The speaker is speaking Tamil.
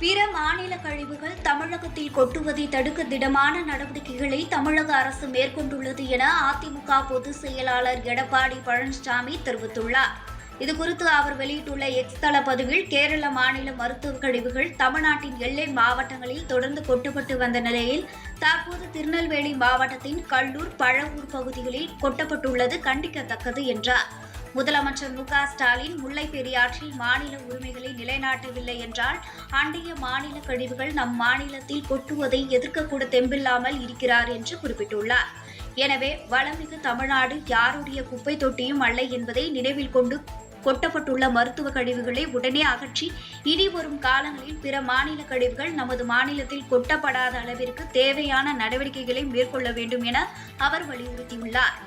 பிற மாநில கழிவுகள் தமிழகத்தில் கொட்டுவதை தடுக்க திடமான நடவடிக்கைகளை தமிழக அரசு மேற்கொண்டுள்ளது என அதிமுக பொதுச் செயலாளர் எடப்பாடி பழனிசாமி தெரிவித்துள்ளார். இதுகுறித்து அவர் வெளியிட்டுள்ள எக்ஸ் தள பதிவில் கேரள மாநில மருத்துவ கழிவுகள் தமிழ்நாட்டின் எல்லை மாவட்டங்களில் தொடர்ந்து கொட்டப்பட்டு வந்த நிலையில் தற்போது திருநெல்வேலி மாவட்டத்தின் கல்லூர் பழவூர் பகுதிகளில் கொட்டப்பட்டுள்ளது கண்டிக்கத்தக்கது என்றார். முதலமைச்சர் மு க ஸ்டாலின் முல்லை பெரியாற்றில் மாநில உரிமைகளை நிலைநாட்டவில்லை என்றால் அண்டைய மாநில கழிவுகள் நம் மாநிலத்தில் கொட்டுவதை எதிர்க்கக்கூட தெம்பில்லாமல் இருக்கிறார் என்று குறிப்பிட்டுள்ளார். எனவே வளமிகு தமிழ்நாடு யாருடைய குப்பை தொட்டியும் அல்ல என்பதை நினைவில் கொண்டு கொட்டப்பட்டுள்ள மருத்துவ கழிவுகளை உடனே அகற்றி இனி வரும் காலங்களில் பிற மாநில கழிவுகள் நமது மாநிலத்தில் கொட்டப்படாத அளவிற்கு தேவையான நடவடிக்கைகளை மேற்கொள்ள வேண்டும் என அவர் வலியுறுத்தியுள்ளார்.